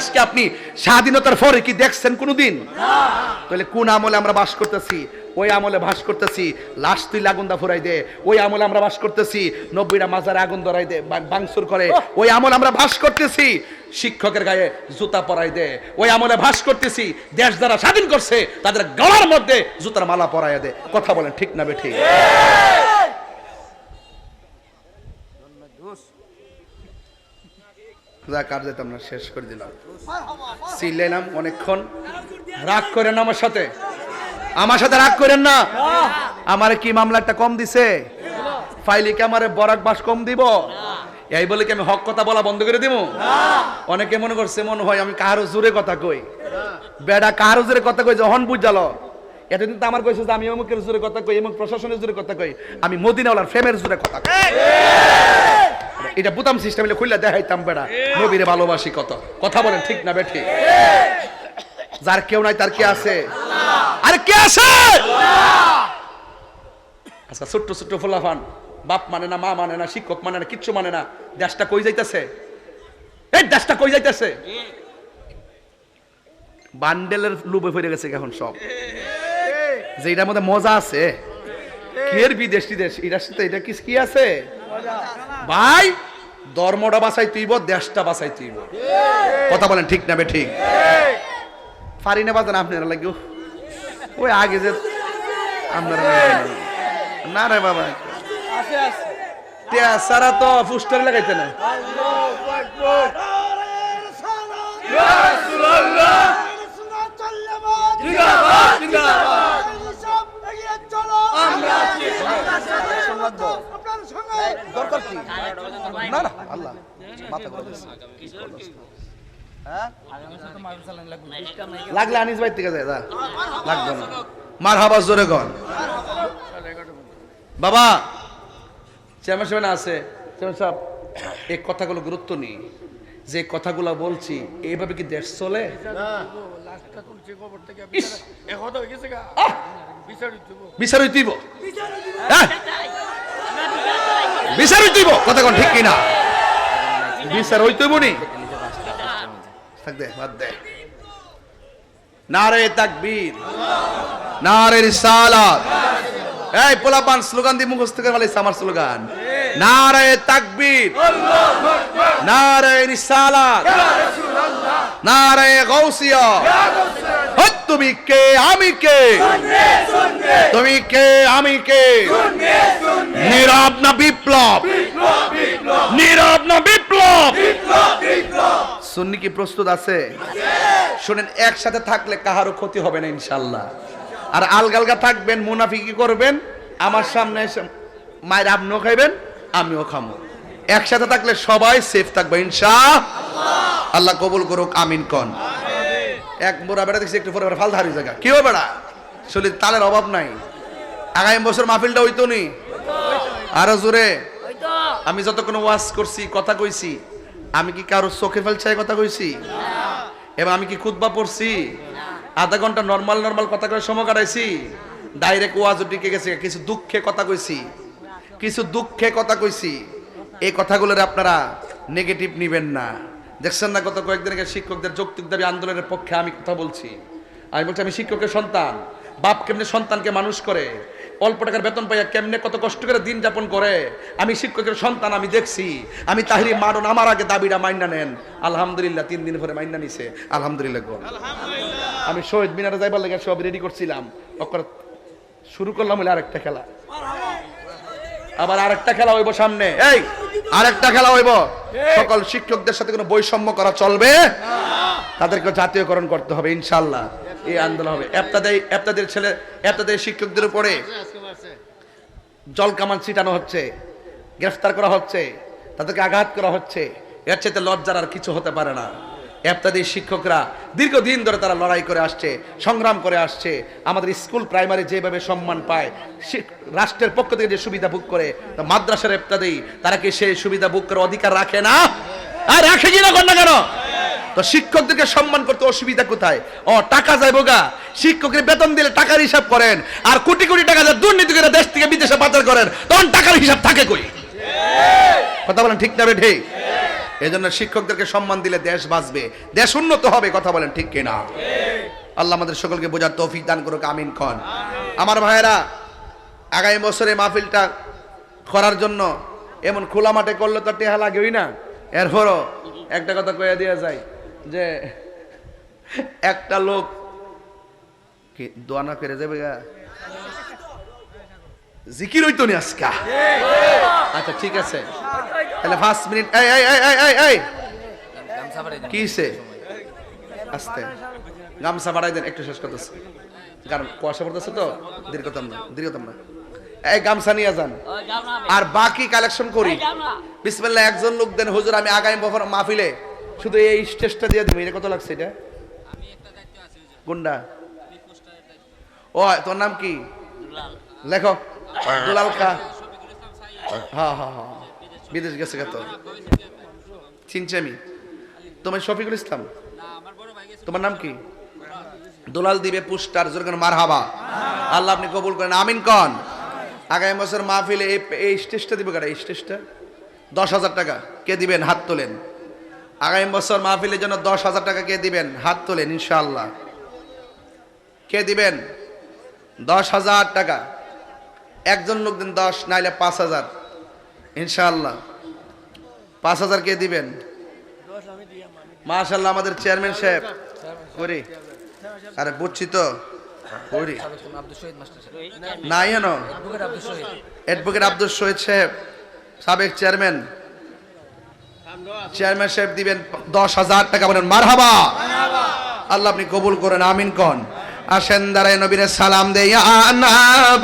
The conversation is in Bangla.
আজকে আপনি স্বাধীনতার পরে কি দেখছেন কোনোদিন? তাহলে কোন আমলে আমরা বাস করতেছি? ওই আমলে বাস করতেছি লাশ তুই আগুন দা ফুরাই দে। ওই আমলে আমরা বাস করতেছি নব্বইটা মাজারে আগুন ধরাই দে বাংসুর করে। ওই আমলে আমরা বাস করতেছি শিক্ষকের গায়ে জুতা পরাই দে। ওই আমলে বাস করতেছি দেশ যারা স্বাধীন করছে তাদের গলার মধ্যে জুতার মালা পরাই দে। কথা বলেন ঠিক না বে ঠিক? যাক আর না শেষ করে দিলাম। চিল্লাইলাম অনেকক্ষণ। রাগ করেন আমার সাথে? আমার সাথে রাগ করেন না? আমার কি মামলা একটা কম দিছে? ফাইলে কি আমার বরাক বাস কম দিব? এই বলে কি আমি হক কথা বলা বন্ধ করে দিব অনেকে মনে করছে, মনে হয় আমি কারও জোরে কথা কই। বেড়া কারও জোরে কথা কই, যখন বুঝালো। এতদিন তো আমার কইছে যে আমি অমুকের জোরে কথা কই, অমুক প্রশাসনের জোরে কথা কই। আমি মদিনাওয়ালার ফ্রেমের জোরে কথা কই। এটা বুতাম সিস্টেম খুললে দেখাইতাম বেড়া। নবীরে ভালোবাসি কত। কথা বলেন ঠিক না বেঠি যার কেউ নাই তার কে আছে? আরে কে আছে? আচ্ছা ছোট্ট ছোট্ট ফুলাফান। বাপ মানে না মা মানে না শিক্ষক মানে না কিচ্ছু মানে না। দেশটা কই যাইতেছে? এই দেশটা কই যাইতেছে? বান্ডেলের লুবে ফিরে গেছে এখন সব। যে এটার মধ্যে মজা আছে। কি এর বিদেশ টিদেশ এটার সাথে এটা কি কি আছে? ভাই ধর্মটা বাঁচাই তুইব দেশটা বাঁচাই তুইব। কথা বলেন ঠিক না বে ঠিক? পারি না বাজান আপনারা লাগে ওই আগে যে আপনারা না রে বাবা। সারা তো ফুস্টার লাগাইতে না। না না আল্লাহ মাথা। হ্যাঁ? লাগলে আনিস ভাই থেকে যায় লাগবে না। মার হাবা জোরে কর। বাবা চেয়ারম্যান সাহেব আছে। চেয়ারম্যান সাহেব এই কথাগুলো গুরুত্ব নেই। যে কথাগুলো বলছি এইভাবে কি দেশ চলে? ইস! বিচার হইতেইব? কথা কোন ঠিক কিনা? বিচার হইতেইব নি থাক দে বাদ দে। নারে তাকবীর নারে রিসালাত এই পোলাপান স্লোগান দিয়ে মুখস্থ করে ফেলাইছে আমার স্লোগান নারে তাকবীর নারে রিসালাত নারে গৌসিয়া তুমি কে? আমি কে? তুমি কে? আমি কে? নীরব না বিপ্লব? নীরব না বিপ্লব? সুন্নি কি প্রস্তুত আছে? শুনেন একসাথে থাকলে কাহারও ক্ষতি হবে না ইনশাল্লাহ আর আলগালগা থাকবেন মুনাফিকি করবেন? আমার সামনে এসে মায়ের আপনিও খাইবেন আমিও খামো। একসাথে থাকলে সবাই সেফ থাকবে ইনশা আল্লাহ কবুল করুক আমিন কন। এক মোরা বেড়া দেখছি, একটু পরে ফাল ধারি জায়গা কেউ বেড়া? শরীর তালের অভাব নাই। আগামী বছর মাহফিলটা হইতো নি? আরও জোরে। আমি যতক্ষণ ওয়াজ করছি, কথা কইছি, আমি কি কারও চোখে ফেলছায় কথা কইছি? এবং আমি কি খুতবা পড়ছি? আধা ঘণ্টা নর্মাল নর্মাল কথা করে সময় কাটাইছি? ডাইরেক্ট ওয়াজ টিকে গেছে, কিছু দুঃখে কথা কইছি। কিছু দুঃখে কথা কইছি। এই কথাগুলোর আপনারা নেগেটিভ নিবেন না। দেখছেন না গত কয়েকদিন আগে শিক্ষকদের যৌক্তিক দাবি আন্দোলনের পক্ষে আমি কথা বলছি। আমি বলছি আমি শিক্ষকের সন্তান। বাপ কেমনে সন্তানকে মানুষ করে? অল্প টাকার বেতন পাইয়া কেমনে কত কষ্ট করে দিন যাপন করে? আমি শিক্ষকের সন্তান আমি দেখছি। আমি তাহলে মারুন আমার আগে দাবিটা মাইনা নেন। আলহামদুলিল্লাহ তিন দিন পরে মাইনা নিছে। আলহামদুলিল্লাহ আমি শহীদ মিনারে যাইবার লেগে সব রেডি করছিলাম। অকর শুরু করলাম হলে আরেকটা খেলা। আবার আরেকটা খেলা হইব সামনে। এই! আরেকটা খেলা হইব। সকল শিক্ষকদের সাথে কোনো বৈষম্য করা চলবে? তাদেরকে জাতীয়করণ করতে হবে ইনশাল্লাহ এই আন্দোলন হবে। এপ্তাদের এপ্তাদের ছেলে এপ্তাদের শিক্ষকদের উপরে জল কামান ছিটানো হচ্ছে গ্রেফতার করা হচ্ছে তাদেরকে আঘাত করা হচ্ছে। এর চাইতে লজ্জার আর কিছু হতে পারে না। এপ্তাদের শিক্ষকরা দীর্ঘদিন ধরে তারা লড়াই করে আসছে, সংগ্রাম করে আসছে। আমাদের স্কুল, প্রাইমারি যেভাবে সম্মান পায় রাষ্ট্রের পক্ষ থেকে যে সুবিধা ভোগ করে মাদ্রাসার এপ্তাদেই তারা কি সেই সুবিধা ভোগ করার অধিকার রাখে না? আর রাখে কিনা কর না কেন? তো শিক্ষকদেরকে সম্মান করতে অসুবিধা কোথায়? ও, টাকা যায় বোগা। শিক্ষকের বেতন দিলে টাকার হিসাব করেন, আর কোটি কোটি টাকা যা দুর্নীতি করে দেশ থেকে বিদেশে পাচার করেন, তখন টাকার হিসাব থাকে কই? কথা বলেন ঠিক না বে ঠিক এই জন্য শিক্ষকদেরকে সম্মান দিলে দেশ বাঁচবে। দেশ উন্নত হবে কথা বলেন ঠিক কিনা? আল্লাহ আমাদের সকলকে বোঝার তৌফিক দান করুক আমিন খন। আমার ভাইয়েরা আগামী বছরে মাহফিলটা করার জন্য এমন খোলা মাঠে করলে তো টেহা লাগেই না। এরপরও একটা কথা কয়ে দেওয়া যায় যে একটা লোক কি দোয়া না করে যাবে গা? জিকির হইতো নি আজকা? আচ্ছা ঠিক আছে। তাহলে পাঁচ মিনিট এই এই এই এই এই এই। কি হইছে? আস্তে। গামছা বাড়াই দেন একটু শেষ করতেছে। কারণ কুয়াশা পড়তেছে তো দীর্ঘতম না দীর্ঘতম না এই গামছা নিয়ে যান। আর বাকি কালেকশন করি। বিসমিল্লাহ একজন লোক দেন হুজুর আমি আগামী বছর মাহফিলে শুধু এই স্টেজটা দিয়ে দেবো এটা কত লাগছে এটা? গুন্ডা ও তোর নাম কি? লেখো দুলাল খা হ্যাঁ হ্যাঁ হ্যাঁ। বিদেশ গেছে কত চিনছি আমি তোমার শফিকুল ইসলাম? তোমার নাম কি? দুলাল দিবে পুস্টার জোরগান মার হাবা আল্লাহ আপনি কবুল করেন, আমিন কন। আগামী বছর মাহফিলে এই স্টেজটা দিবে কারা? এই স্টেজটা? দশ হাজার টাকা। কে দিবেন? হাত তোলেন। আগামী বছর মাহফিলের জন্য দশ হাজার টাকা কে দিবেন? হাত তোলেন, ইনশাআল্লাহ। কে দিবেন? দশ হাজার টাকা। একজন লোক দিন দশ, নাইলে পাঁচ হাজার। ইনশাআল্লাহ। পাঁচ হাজার কে দিবেন? মাশাল্লাহ আমাদের চেয়ারম্যান সাহেব। করি। আরে, বুঝছি তো। করি। অ্যাডভোকেট আব্দুল শহীদ অ্যাডভোকেট আব্দুল শহীদ সাহেব। সাবেক চেয়ারম্যান। চেয়ারম্যান সাহেব দিবেন দশ হাজার টাকা বলেন। মারহাবা। আল্লাহ আপনি কবুল করেন, আমিন কন। আসেন দাঁড়ায় নবীরে সালাম দেয়া